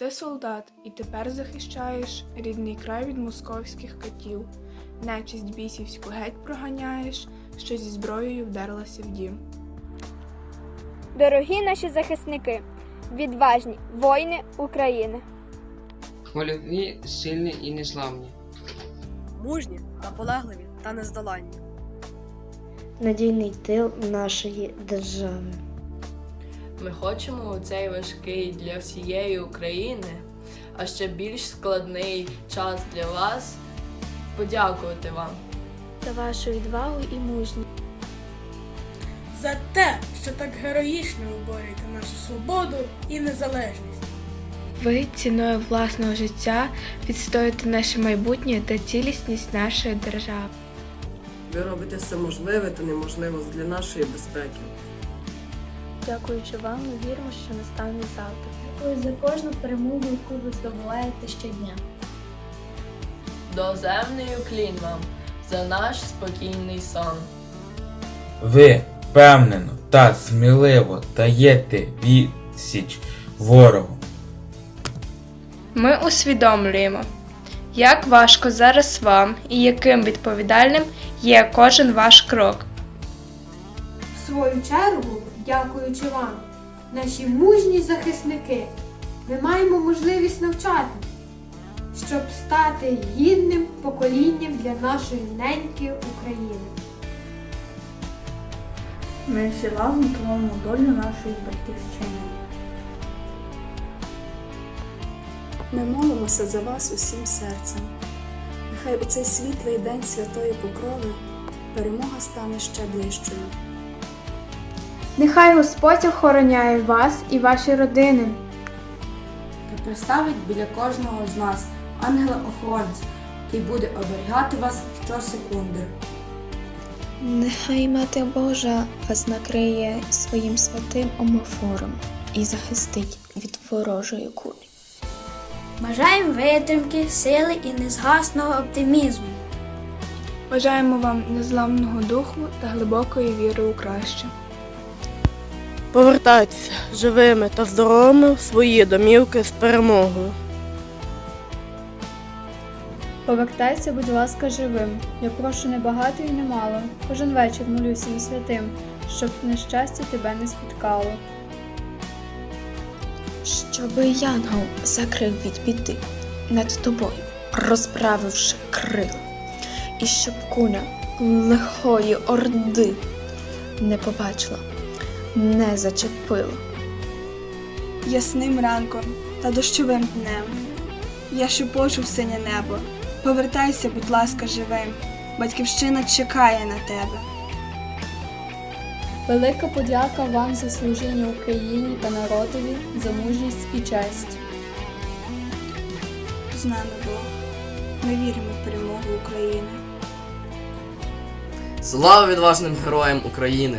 Ти солдат і тепер захищаєш рідний край від московських катів. Нечисть бісівську геть проганяєш, що зі зброєю вдерлася в дім. Дорогі наші захисники, відважні воїни України. Хвильові, сильні і незламні. мужні, наполегливі та нездоланні. надійний тил нашої держави. Ми хочемо у цей важкий для всієї України, а ще більш складний час для вас подякувати вам. За вашу відвагу і мужність. за те, що так героїчно виборюєте нашу свободу і незалежність. Ви ціною власного життя відстоюєте наше майбутнє та цілісність нашої держави. Ви робите все можливе та неможливе для нашої безпеки. Дякуючи вам, ми віримо, що настане завтра. Дякую за кожну перемогу, яку ви здобуваєте щодня. Доземний уклін вам за наш спокійний сон. Ви впевнено та сміливо даєте відсіч ворогу. Ми усвідомлюємо, як важко зараз вам і яким відповідальним є кожен ваш крок. Свою чергу, дякуючи вам, наші мужні захисники, ми маємо можливість навчати, щоб стати гідним поколінням для нашої неньки України. Ми всі разом творимо долю нашої батьківщини. Ми молимося за вас усім серцем. Нехай у цей світлий день святої покрови перемога стане ще ближчою. Нехай Господь охороняє вас і ваші родини. Та приставить біля кожного з нас ангела-охоронця, який буде оберігати вас щосекунди. Нехай Мати Божа вас накриє своїм святим омофором і захистить від ворожої кулі. Бажаємо витримки, сили і незгасного оптимізму. Бажаємо вам незламного духу та глибокої віри у краще. Повертайтеся живими та здоровими в свої домівки з перемогою. Повертайся, будь ласка, живим. Я прошу не багато і не мало. Кожен вечір молю всім святим, щоб нещастя тебе не спіткало. Щоби янгол закрив від біди над тобою, розправивши крила, і щоб куля лихої орди не побачила, не зачепила. Ясним ранком та дощовим днем. Я шепочу в синє небо. Повертайся, будь ласка, живим. Батьківщина чекає на тебе. Велика подяка вам за служіння Україні та народові, за мужність і честь. З нами Бог. Ми віримо в перемогу України. Слава відважним героям України!